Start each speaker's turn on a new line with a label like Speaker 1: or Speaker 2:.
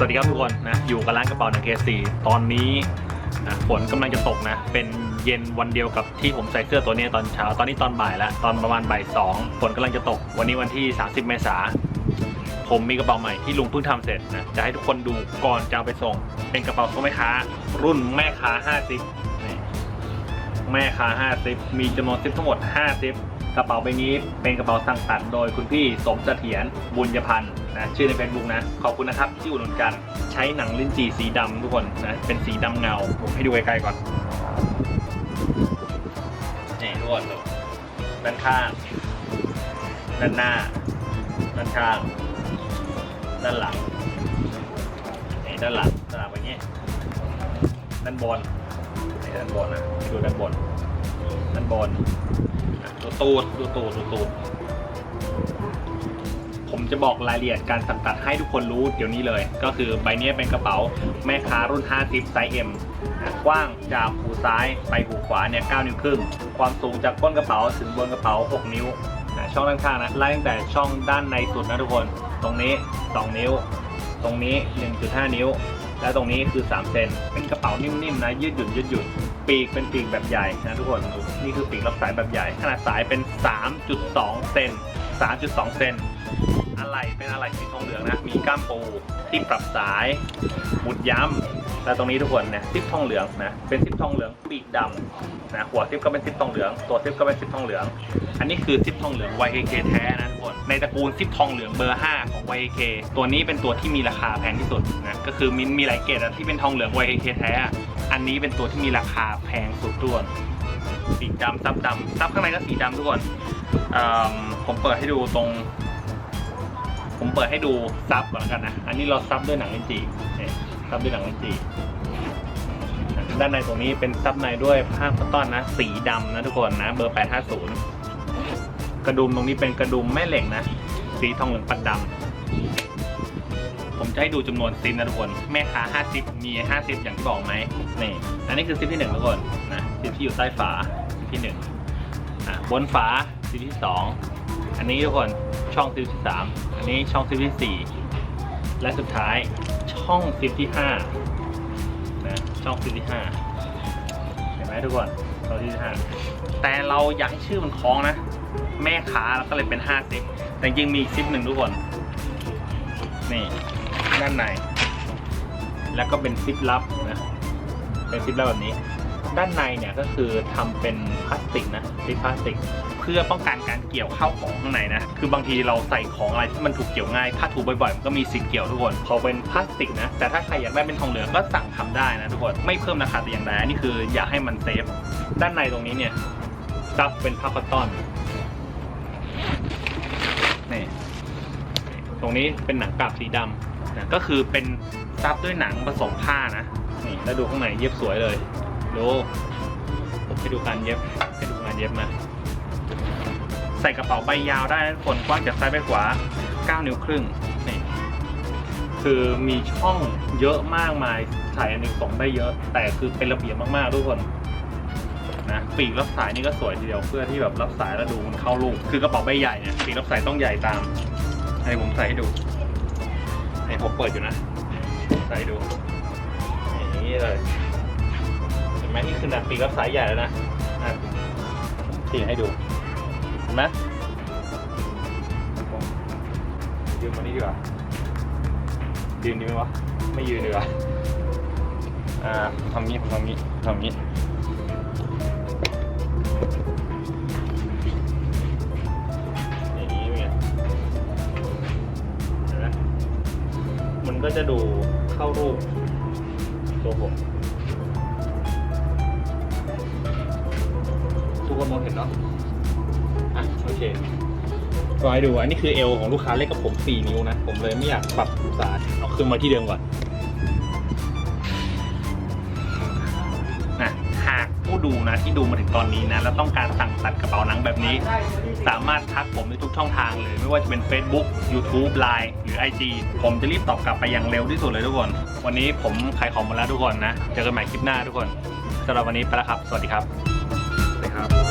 Speaker 1: สวัสดีครับทุกคนนะอยู่กับร้านกระเป๋าหนังเคสีตอนนี้นะฝนกำลังจะตกนะ เป็นเย็นวันเดียวกับที่ผมใส่เสื้อตัวนี้ตอนเช้าตอนนี้ตอนบ่ายแล้วตอนประมาณบ่ายสองฝนกำลังจะตก วันนี้วันที่ 30 เมษาผมมีกระเป๋าใหม่ที่ลุงเพิ่งทำเสร็จนะจะให้ทุกคนดูก่อนจะเอาไปส่ง เป็นกระเป๋าของแม่ค้า รุ่นแม่ค้า5ซิปแม่ค้า5ซิปมีจำนวนซิปทั้งหมด5ซิป กระเป๋าใบนี้เป็นกระเป๋าสั่งตัดโดยคุณพี่สมเสถียรบุญยพันธ์นะชื่อในเฟซบุ๊กนะขอบคุณนะครับที่อุดหนุนกันใช้หนังลิ้นจี่สีดำทุกคนนะเป็นสีดำเงาผมให้ดูใกล้ๆก่อนนี่ทุกคนดูด้านข้างด้านหน้าด้านข้างด้านหลังนี่ด้านหลังด้านหลังแบบนี้ด้านบนนี่ด้านบนนะดูด้านบน ด้านบนดูตูดดูตูดดูตูดผมจะบอกรายละเอียดการสั่งตัดให้ทุกคนรู้เดี๋ยวนี้เลย ก็คือใบนี้เป็นกระเป๋าแม่ค้ารุ่น 50 ไซส์ M กว้างจากหูซ้ายไปหูขวาเนี่ย 9 นิ้วครึ่ง ความสูงจากก้นกระเป๋าถึงบนกระเป๋า 6 นิ้ว ช่องด้านข้างนะไล่ตั้งแต่ช่องด้านในสุดนะทุกคน ตรงนี้ 2 นิ้ว ตรงนี้ 1.5 นิ้ว และตรงนี้คือ 3 เซนเป็นกระเป๋านิ่มๆนะยืดหยุ่นยืดหยุ่นปีกเป็นปีกแบบใหญ่นะทุกคนดูนี่คือปีกรับสายแบบใหญ่ ขนาดสายเป็น 3.2 เซน3.2 เซนอะไรเป็นอะไรสีทองเหลืองนะ มีก้ามปูที่ปรับสายหมุดย้ำ และตรงนี้ทุกคนเนี่ยซิปทองเหลืองนะเป็นซิปทองเหลืองปีกดำนะหัวซิปก็เป็นซิปทองเหลือง ตัวซิปก็เป็นซิปทองเหลือง อันนี้คือซิปทองเหลือง YKK แท้นะทุกคนในตระกูลซิปทองเหลืองเบอร์ 5 ของ YKK ตัวนี้เป็นตัวที่มีราคาแพงที่สุดนะก็คือมีมีหลายเกรดอะที่เป็นทองเหลือง YKK แท้ อันนี้เป็นตัวที่มีราคาแพงสุดทุกคนสีดำซับดำซับข้างในก็สีดำทุกคนผมเปิดให้ดูตรง ผมเปิดให้ดูซับก่อนกันนะ อันนี้เราซับด้วยหนังลินจี ซับด้วยหนังลิ้นจีด้านในตรงนี้เป็นซับในด้วยผ้าคอตตอนนะ สีดำนะทุกคนนะ เบอร์ 850 กระดุมตรงนี้เป็นกระดุมแม่เหล็กนะ สีทองเหลืองปัดดำผมจะให้ดูจำนวนซิปนะทุกคน แม่ค้า 50 มี 50 อย่างที่บอกไหมนี่ อันนี้คือซิปที่หนึ่งทุกคนนะซิปที่อยู่ใต้ฝาซิปที่หนึ่งอะบนฝาซิปที่สองอันนี้ทุกคนช่องซิปที่สามอันนี้ช่องซิปที่สี่ และสุดท้ายช่องซิปที่ห้านะ ช่องซิปที่ห้าเห็นไหมทุกคนช่องซิปที่ห้าแต่เราอยากให้ชื่อมันคล้องนะ แม่ค้าแล้วก็เลยเป็นห้าซิป แต่จริงมีอีกซิปหนึ่งทุกคน นี่ ด้านใน แล้วก็เป็นซิปลับนะ เป็นซิปลับแบบนี้ ด้านในเนี่ยก็คือทำเป็นพลาสติกนะซิพลาสติก เพื่อป้องกันการเกี่ยวเข้าของข้างในนะ คือบางทีเราใส่ของอะไรที่มันถูกเกี่ยวง่าย ถ้าถูบ่อยๆ มันก็มีสิทธิ์เกี่ยวทุกคน พอเป็นพลาสติกนะ แต่ถ้าใครอยากได้เป็นทองเหลืองก็สั่งทำได้นะทุกคน ไม่เพิ่มราคาแต่อย่างใดอันนี้คืออยากให้มันเซฟ ด้านในตรงนี้เนี่ยซับเป็นผ้าคอตตอน นี่ ตรงนี้เป็นหนังกาบสีดำนะก็คือเป็นซับด้วยหนังผสมผ้านะ นี่แล้วดูข้างในเย็บสวยเลย ดูผมให้ดูการเย็บให้ดูการเย็บนะใส่กระเป๋าใบยาวได้นะทุกคนกว้างจากซ้ายไปขวา 9 นิ้วครึ่งนี่คือมีช่องเยอะมากมายใส่อันหนึ่งสองได้เยอะ แต่คือเป็นระเบียบมากๆทุกคนนะปีกรับสายนี่ก็สวยทีเดียวเพื่อที่แบบรับสายแล้วดูมันเข้าลูกคือกระเป๋าใบใหญ่เนี่ยปีกรับสายต้องใหญ่ตามให้ผมใส่ให้ดูให้ผมเปิดอยู่นะ ใส่ดูอย่างนี้เลย ไหมนี่คือหนักปีกรับสายใหญ่แล้วนะอะตีให้ดูเห็นไหมยืนมานี่ดีกว่ายืนดีไหมวะไม่ยืนดีกว่าอ่าผมทำงี้ผมทำงี้ผมทำงี้อย่างนี้ไงเห็นไหมมันก็จะดูเข้ารูปตัวผม มองเห็นเนาะอะโอเคก็ให้ดูอันนี้คือเอวของลูกค้าเล็กกับผม4นิ้วนะ ผมเลยไม่อยากปรับองศาเอาขึ้นมาที่เดิมก่อนนะหากผู้ดูนะที่ดูมาถึงตอนนี้นะ แล้วต้องการสั่งตัดกระเป๋าหนังแบบนี้ สามารถทักผมในทุกช่องทางเลย ไม่ว่าจะเป็น Facebook YouTube Line หรือ IG ผมจะรีบตอบกลับไปอย่างเร็วที่สุดเลยทุกคน วันนี้ผมขายของหมาแล้วทุกคนนะ เจอกันใหม่คลิปหน้าทุกคนสำหรับวันนี้ไปแล้วครับ สวัสดีครับ